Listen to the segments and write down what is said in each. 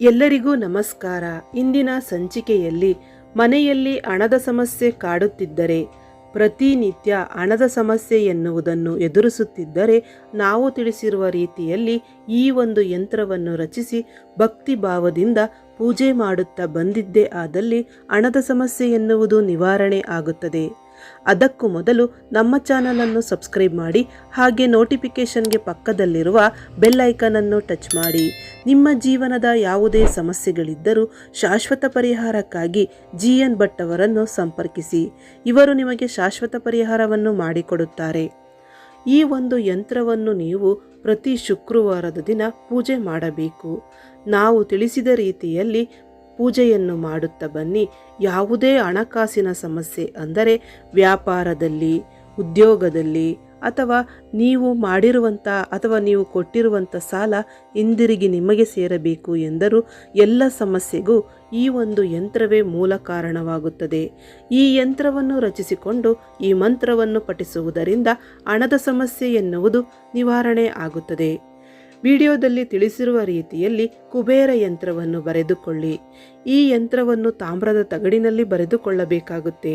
ಎಲ್ಲರಿಗೂ ನಮಸ್ಕಾರ. ಇಂದಿನ ಸಂಚಿಕೆಯಲ್ಲಿ ಮನೆಯಲ್ಲಿ ಹಣದ ಸಮಸ್ಯೆ ಕಾಡುತ್ತಿದ್ದರೆ, ಪ್ರತಿನಿತ್ಯ ಹಣದ ಸಮಸ್ಯೆ ಎನ್ನುವುದನ್ನು ಎದುರಿಸುತ್ತಿದ್ದರೆ, ನಾವು ತಿಳಿಸಿರುವ ರೀತಿಯಲ್ಲಿ ಈ ಒಂದು ಯಂತ್ರವನ್ನು ರಚಿಸಿ ಭಕ್ತಿ ಭಾವದಿಂದ ಪೂಜೆ ಮಾಡುತ್ತಾ ಬಂದಿದ್ದೇ ಆದಲ್ಲಿ ಹಣದ ಸಮಸ್ಯೆ ಎನ್ನುವುದು ನಿವಾರಣೆ ಆಗುತ್ತದೆ. ಅದಕ್ಕೂ ಮೊದಲು ನಮ್ಮ ಚಾನಲನ್ನು ಸಬ್ಸ್ಕ್ರೈಬ್ ಮಾಡಿ, ಹಾಗೆ ನೋಟಿಫಿಕೇಷನ್ಗೆ ಪಕ್ಕದಲ್ಲಿರುವ ಬೆಲ್ ಐಕನನ್ನು ಟಚ್ ಮಾಡಿ. ನಿಮ್ಮ ಜೀವನದ ಯಾವುದೇ ಸಮಸ್ಯೆಗಳಿದ್ದರೂ ಶಾಶ್ವತ ಪರಿಹಾರಕ್ಕಾಗಿ ಜಿ ಎನ್ ಭಟ್ ಅವರನ್ನು ಸಂಪರ್ಕಿಸಿ. ಇವರು ನಿಮಗೆ ಶಾಶ್ವತ ಪರಿಹಾರವನ್ನು ಮಾಡಿಕೊಡುತ್ತಾರೆ. ಈ ಒಂದು ಯಂತ್ರವನ್ನು ನೀವು ಪ್ರತಿ ಶುಕ್ರವಾರದ ದಿನ ಪೂಜೆ ಮಾಡಬೇಕು. ನಾವು ತಿಳಿಸಿದ ರೀತಿಯಲ್ಲಿ ಪೂಜೆಯನ್ನು ಮಾಡುತ್ತಾ ಬನ್ನಿ. ಯಾವುದೇ ಹಣಕಾಸಿನ ಸಮಸ್ಯೆ ಅಂದರೆ ವ್ಯಾಪಾರದಲ್ಲಿ, ಉದ್ಯೋಗದಲ್ಲಿ ಅಥವಾ ನೀವು ಮಾಡಿರುವಂಥ ಅಥವಾ ನೀವು ಕೊಟ್ಟಿರುವಂಥ ಸಾಲ ಹಿಂದಿರುಗಿ ನಿಮಗೆ ಸೇರಬೇಕು ಎಂದರೂ ಎಲ್ಲ ಸಮಸ್ಯೆಗೂ ಈ ಒಂದು ಯಂತ್ರವೇ ಮೂಲ ಕಾರಣವಾಗುತ್ತದೆ. ಈ ಯಂತ್ರವನ್ನು ರಚಿಸಿಕೊಂಡು ಈ ಮಂತ್ರವನ್ನು ಪಠಿಸುವುದರಿಂದ ಹಣದ ಸಮಸ್ಯೆ ಎನ್ನುವುದು ನಿವಾರಣೆ ಆಗುತ್ತದೆ. ವಿಡಿಯೋದಲ್ಲಿ ತಿಳಿಸಿರುವ ರೀತಿಯಲ್ಲಿ ಕುಬೇರ ಯಂತ್ರವನ್ನು ಬರೆದುಕೊಳ್ಳಿ. ಈ ಯಂತ್ರವನ್ನು ತಾಮ್ರದ ತಗಡಿನಲ್ಲಿ ಬರೆದುಕೊಳ್ಳಬೇಕಾಗುತ್ತೆ.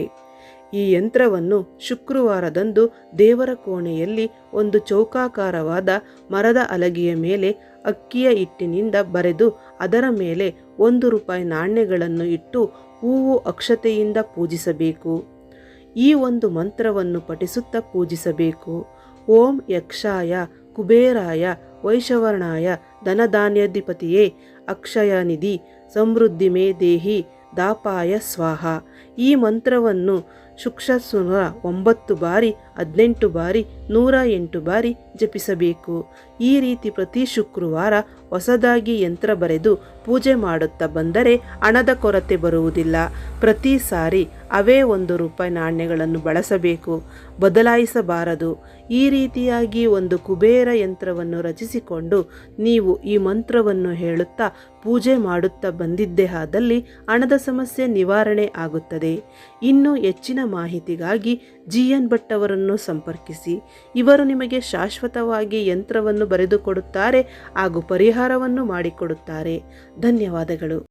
ಈ ಯಂತ್ರವನ್ನು ಶುಕ್ರವಾರದಂದು ದೇವರ ಕೋಣೆಯಲ್ಲಿ ಒಂದು ಚೌಕಾಕಾರವಾದ ಮರದ ಅಲಗಿಯ ಮೇಲೆ ಅಕ್ಕಿಯ ಹಿಟ್ಟಿನಿಂದ ಬರೆದು ಅದರ ಮೇಲೆ ಒಂದು ರೂಪಾಯಿ ನಾಣ್ಯಗಳನ್ನು ಇಟ್ಟು ಹೂವು ಅಕ್ಷತೆಯಿಂದ ಪೂಜಿಸಬೇಕು. ಈ ಒಂದು ಮಂತ್ರವನ್ನು ಪಠಿಸುತ್ತಾ ಪೂಜಿಸಬೇಕು. ಓಂ ಯಕ್ಷಾಯ ಕುಬೇರಾಯ ವೈಶವರ್ಣಾಯ ಧನಧಾನ್ಯಾಧಿಪತಿಯೇ ಅಕ್ಷಯ ನಿಧಿ ಸಮೃದ್ಧಿ ಮೇ ದೇಹಿ ದಾಪಾಯ ಸ್ವಾಹ. ಈ ಮಂತ್ರವನ್ನು ಶುಕ್ಷಸುರ ಒಂಬತ್ತು ಬಾರಿ ಹದಿನೆಂಟು ಬಾರಿ, ನೂರ ಎಂಟು ಬಾರಿ ಜಪಿಸಬೇಕು. ಈ ರೀತಿ ಪ್ರತಿ ಶುಕ್ರವಾರ ಹೊಸದಾಗಿ ಯಂತ್ರ ಬರೆದು ಪೂಜೆ ಮಾಡುತ್ತಾ ಬಂದರೆ ಹಣದ ಕೊರತೆ ಬರುವುದಿಲ್ಲ. ಪ್ರತಿ ಸಾರಿ ಅವೇ ಒಂದು ರೂಪಾಯಿ ನಾಣ್ಯಗಳನ್ನು ಬಳಸಬೇಕು. ಬದಲಾಯಿಸಬಾರದು. ಈ ರೀತಿಯಾಗಿ ಒಂದು ಕುಬೇರ ಯಂತ್ರವನ್ನು ರಚಿಸಿಕೊಂಡು ನೀವು ಈ ಮಂತ್ರವನ್ನು ಹೇಳುತ್ತಾ ಪೂಜೆ ಮಾಡುತ್ತಾ ಬಂದಿದ್ದೇ ಆದಲ್ಲಿ ಹಣದ ಸಮಸ್ಯೆ ನಿವಾರಣೆ ಆಗುತ್ತದೆ. ಇನ್ನು ಹೆಚ್ಚಿನ ಮಾಹಿತಿಗಾಗಿ ಜಿ ಎನ್ ಭಟ್ ಅವರನ್ನು ಸಂಪರ್ಕಿಸಿ ಇವರು ನಿಮಗೆ ಶಾಶ್ವತವಾಗಿ ಯಂತ್ರವನ್ನು ಬರೆದುಕೊಡುತ್ತಾರೆ ಹಾಗೂ ಪರಿಹಾರವನ್ನು ಮಾಡಿಕೊಡುತ್ತಾರೆ. ಧನ್ಯವಾದಗಳು.